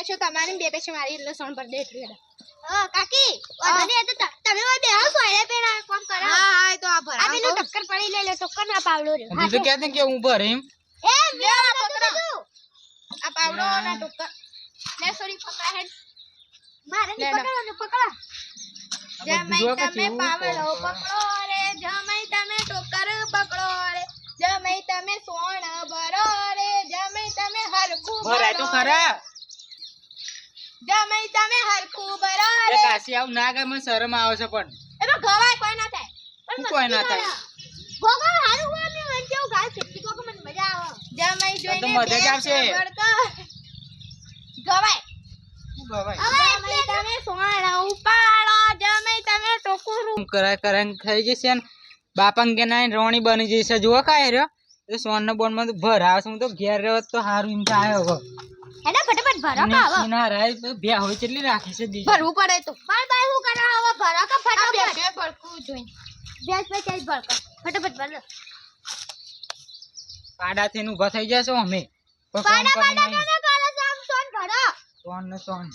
પૈસો તમારી ને બે પૈસા મારી એટલે સોન પર દે એટલી હેડો. હા કાકી વાંધો નહીં, એ તો ત- તમે ઓય બેહો છો એને પેલા કોમ કરો. હા હા એ તો આ આ ભરા પેલું ટક્કર પડી લે લે ટક્કર ના પાવડો રહ્યો. તું તો કહેતી ને કે હું ભરે એમ? એ લ્યો, મેં પકડો. કીધું. આ પાવડો ના. ટોકર લે સોરી પકડા હેડ. મારે નહીં લે, લે. પકડવાનું, પકડો. જમાઈ બીજું આ તમે કશું પાવડો એવું પકડો રે જમાઈ તમે ટોકર પકડો રે. જમાઈ તમે સોણ ભરો રે જમાઈ તમે હરખું ભરાય તો ભરો ખરા. જમાઈ તમે હરખું બરાબર એ કાશી આવ ના ગમે શરમ આવે છે પણ. એમાં ગવાય કોઈ ના થાય. પણ કોઈ ના થાય ગોગો હારું હોય મે મને કેવું ગાલ ફીટકી ગોગો મને મજા આવે. જમાઈ તો મજા જ આવશે. ગવાય. તમે સોણ ઉપાડો જમાઈ તમે ટોકરું કરાય કરાય થઈ જશે ને. બાપા કે ના રોણી બની જશે. જુઓ કાંઈ રહ્યો. એ સોન ના બોનમાં તો ભર આવશે હું તો ઘેર રહ્યો તો હારું એમ થાય હવે. એને ફટાફટ ભરો ને કા હવે એના રાય તો બે હોય કેટલી રાખે છે દીદી ભરવું પડે તો. બાર બાર હું કરા હવે ભરો કા આ ફટાફટ. બે ભરકું જોઈને. બેસ બેસ ચાલ ભર કર ફટાફટ ભરો પાડાથી ને ઊભા થઈ જશો અમે. પાડા પાડા કરો છો આમ સોન ભરો. સોન ને સોન.